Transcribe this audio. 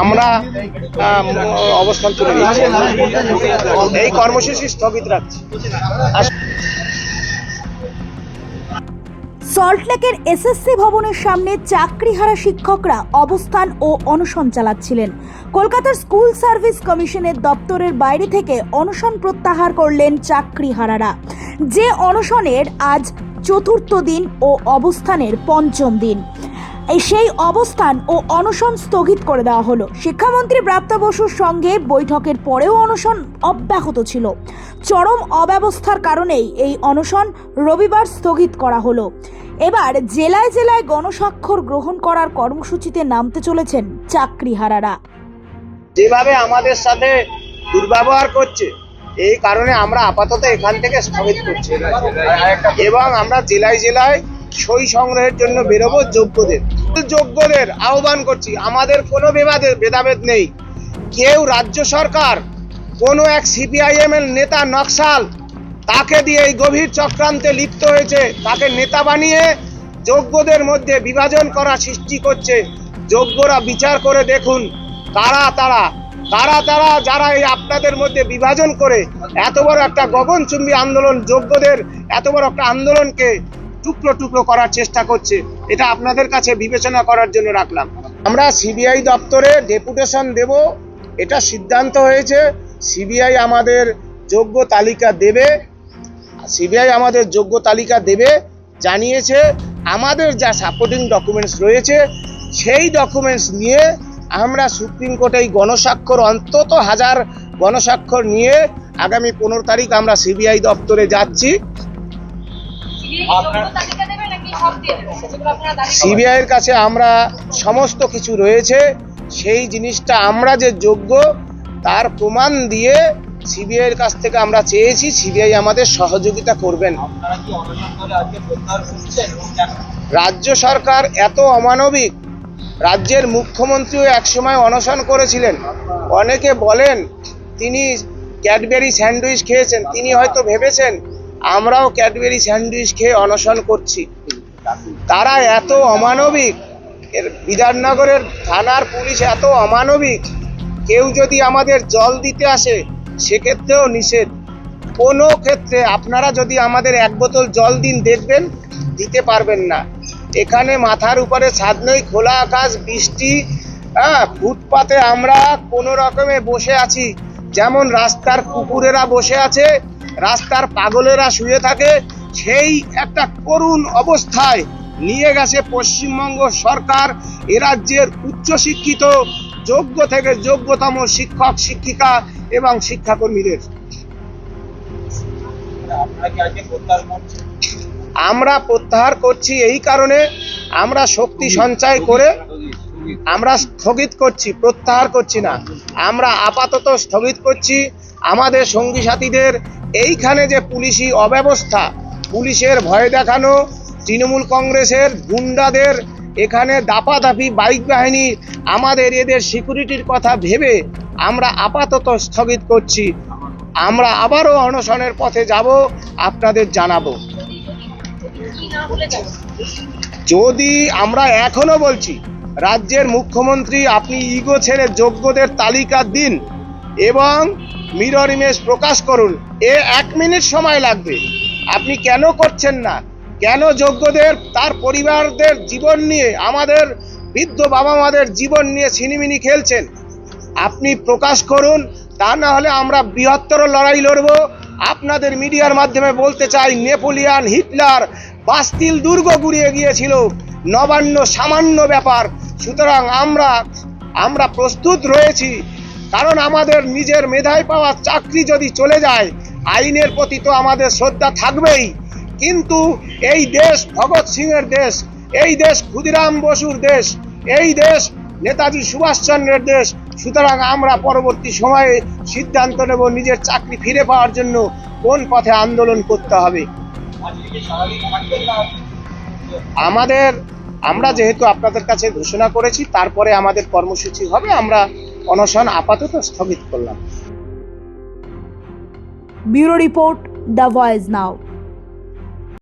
আমরা অবস্থান তুলে নিচ্ছি। এই কর্মসূচি স্থগিত রাখছি। সল্টলেকের এসএসসি ভবনের সামনে চাকরিহারা শিক্ষকরা অবস্থান ও অনশন চালাচ্ছিলেন। কলকাতার স্কুল সার্ভিস কমিশনের দপ্তরের বাইরে থেকে অনশন প্রত্যাহার করলেন চাকরিহারারা। যে অনশনের আজ চতুর্থ দিন ও অবস্থানের পঞ্চম দিন। সেই অবস্থান ও অনশন স্থগিত করে দেওয়া হলো। শিক্ষামন্ত্রী প্রাপ্ত বসুর সঙ্গে বৈঠকের পরেও অনশন অব্যাহত ছিল। চরম অব্যবস্থার কারণেই এই অনশন রবিবার স্থগিত করা হলো। এবার জেলায় জেলায় গণস্বাক্ষর গ্রহণ করার কর্মসূচিতে নামতে চলেছেন চাকরিহারারা। যেভাবে আমাদের সাথে দুর্ব্যবহার করছে, এই কারণে আমরা আপাতত এখান থেকে স্থগিত করছি। এবং আমরা জেলায় জেলায় সই সংগ্রহের জন্য বেরোবো যোগ্যদের। যোগ্যদের আহ্বান করছি, আমাদের কোনো বিবাদে ভেদাভেদ নেই। কেউ রাজ্য সরকার, কোনো এক সিপিআইএম এর নেতা নকশাল, তাকে দিয়ে এই গভীর চক্রান্তে লিপ্ত হয়েছে, তাকে নেতা বানিয়ে যোগ্যদের মধ্যে বিভাজন করা সৃষ্টি করছে। যোগ্যরা বিচার করে দেখুন, কারা তারা কারা তারা যারা এই আপনাদের মধ্যে বিভাজন করে, এত বড় একটা গগনচুম্বী আন্দোলন যোগ্যদের, এত বড় একটা আন্দোলনকে টুকরো টুকরো করার চেষ্টা করছে। এটা আপনাদের কাছে বিবেচনা করার জন্য রাখলাম। আমরা সিবিআই দপ্তরে ডেপুটেশন দেব। এটা সিদ্ধান্ত হয়েছে। সিবিআই আমাদের যোগ্য তালিকা দেবে। সিবিআই আমাদের যোগ্য তালিকা দেবে, জানিয়েছে। আমাদের যা সাপোর্টিং ডকুমেন্টস রয়েছে, সেই ডকুমেন্টস নিয়ে আমরা সুপ্রিম কোর্টে এই গণস্বাক্ষর, অন্তত হাজার গণস্বাক্ষর নিয়ে আগামী পনেরো তারিখ আমরা সিবিআই দপ্তরে যাচ্ছি। সিবিআই এর কাছে আমরা সমস্ত কিছু রয়েছে সেই জিনিসটা আমরা যে যোগ্য তার প্রমাণ দিয়ে সিবিআই এর কাছ থেকে আমরা চেয়েছি সিবিআই আমাদের সহযোগিতা করবেন। রাজ্য সরকার এত অমানবিক রাজ্যের মুখ্যমন্ত্রীও একসময় অনশন করেছিলেন। অনেকে বলেন তিনি ক্যাডবেরি স্যান্ডউইচ খেয়েছেন তিনি হয়তো ভেবেছেন আমরাও ক্যাডবেরি স্যান্ডউইচ খেয়ে অনশন করছি। তারা এত অমানবিক। এর বিধাননগরের থানার পুলিশ এত অমানবিক। কেউ যদি আমাদের জল দিতে আসে, সেক্ষেত্রেও নিষেধ। কোনো ক্ষেত্রে আপনারা যদি আমাদের এক বোতল জল দিন, দেখবেন দিতে পারবেন না। এখানে মাথার উপরে ছাদ নেই খোলা আকাশ, বৃষ্টি হ্যাঁ ফুটপাতে আমরা কোনো রকমে বসে আছি। যেমন রাস্তার কুকুরেরা বসে আছে রাস্তার পাগলেরা শুয়ে থাকে, সেই একটা করুণ অবস্থায় নিয়ে গেছে পশ্চিমবঙ্গ সরকার। এ রাজ্যের উচ্চশিক্ষিত, যোগ্য থেকে যোগ্যতম শিক্ষক, শিক্ষিকা এবং শিক্ষাকর্মীদের। আমরা প্রত্যাহার করছি এই কারণে, আমরা শক্তি সঞ্চয় করে আমরা স্থগিত করছি, প্রত্যাহার করছি না। আমরা আপাতত স্থগিত করছি। আমাদের সঙ্গী সাথীদের এইখানে যে পুলিশি অব্যবস্থা, পুলিশের ভয় দেখানো, তৃণমূল কংগ্রেসের গুন্ডাদের এখানে দাপাদাপি, বাইক বাহিনী, আমাদের এদের সিকিউরিটির কথা ভেবে আমরা আপাতত স্থগিত করছি। আমরা আবারও অনশনের পথে যাব, আপনাদের জানাব। যদি আমরা এখনও বলছি, রাজ্যের মুখ্যমন্ত্রী, আপনি ইগো ছেড়ে যোগ্যদের তালিকা দিন। এবং মিরর ইমেজ প্রকাশ করুন। এ এক মিনিট সময় লাগবে। আপনি কেন করছেন না? কেন যোগ্যদের, তার পরিবারদের জীবন নিয়ে, আমাদের বৃদ্ধ বাবা মাদের জীবন নিয়ে ছিনিমিনি খেলছেন? আপনি প্রকাশ করুন, তা না হলে আমরা বৃহত্তর লড়াই লড়ব। আপনাদের মিডিয়ার মাধ্যমে বলতে চাই, নেপোলিয়ান হিটলার বাস্তিল দুর্গ গুড়িয়ে গিয়েছিল। নবান্ন সামান্য ব্যাপার। সুতরাং আমরা আমরা প্রস্তুত রয়েছি। কারণ আমাদের নিজের মেধায় পাওয়া চাকরি যদি চলে যায়, আইনের প্রতি তো আমাদের শ্রদ্ধা থাকবেই। কিন্তু এই দেশ ভগৎ সিংয়ের দেশ, এই দেশ ক্ষুদিরাম বসুর দেশ, এই দেশ নেতাজি সুভাষচন্দ্রের দেশ, সুতরাং আমরা পরবর্তী সময়ে সিদ্ধান্ত নেব নিজের চাকরি ফিরে পাওয়ার জন্য কোন পথে আন্দোলন করতে হবে। আমাদের, আমরা যেহেতু আপনাদের কাছে ঘোষণা করেছি, তারপরে আমাদের কর্মসূচি হবে, আমরা অনশন আপাতত স্থগিত করলাম। Bureau report the voice now.